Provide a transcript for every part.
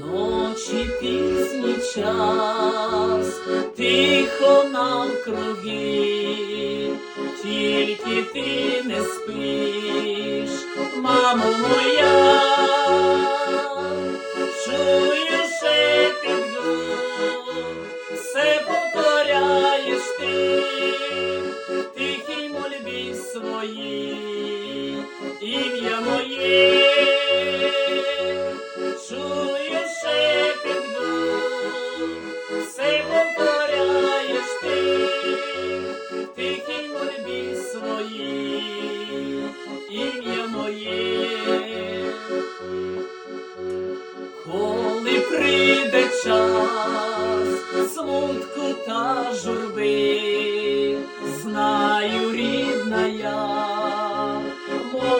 Ночі пісні час, тихо нам круги, тільки ти не спиш, мамо моя. Своїй, ім'я моє, чую шепіт гук, все повторяєш ти, тихій мольбі своїй, ім'я моє. Коли прийде час смутку та журби, знаю, рідна я,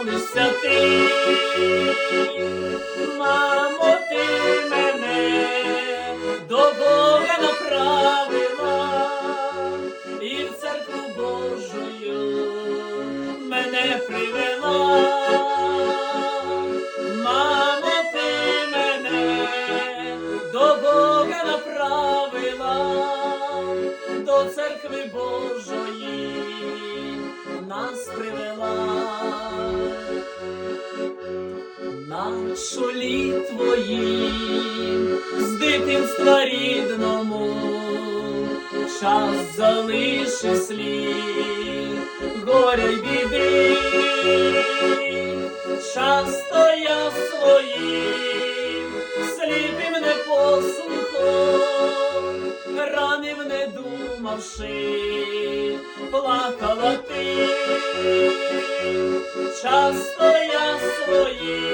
молишся ти, мамо, ти мене до Бога направила, і в церкву Божою мене привела. Мамо, мене до Бога направила, до церкви Божої нас привела. На чолі твоїм з дитинства рідному час залишив слід. Горя й біди, часто я своїм сліпим не послухом, ранив не думавши, плакала ти, часто я своїм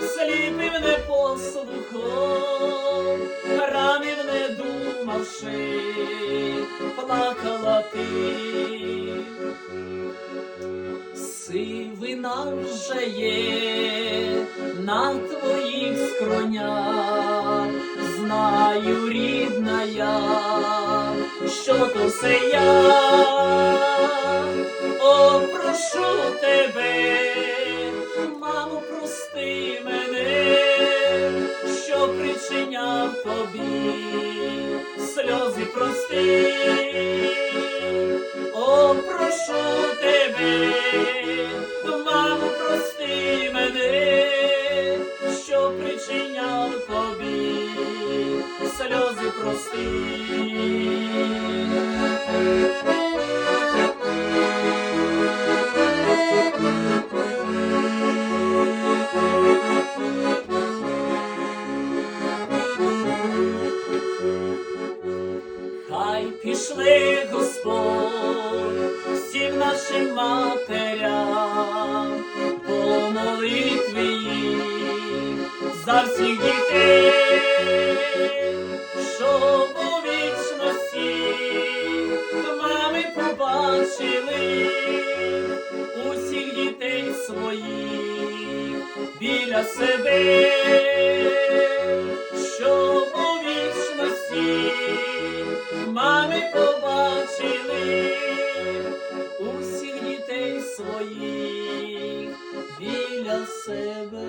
сліпим не послухом, ранив не думавши, плакала ти. Сивина вже є на твоїх скронях, знаю, рідна я, що то все я, о, прошу тебе, мамо, прости мене, що причиняв тобі сльози прости. О, прошу тебе, мамо, прости мене, що причиняв тобі сльози прости. рай пішли, Господь, всім нашим матерям, по молитві за всіх дітей, що у вічності мами побачили усіх дітей своїх біля себе, що у вічності. твоїх біля себе.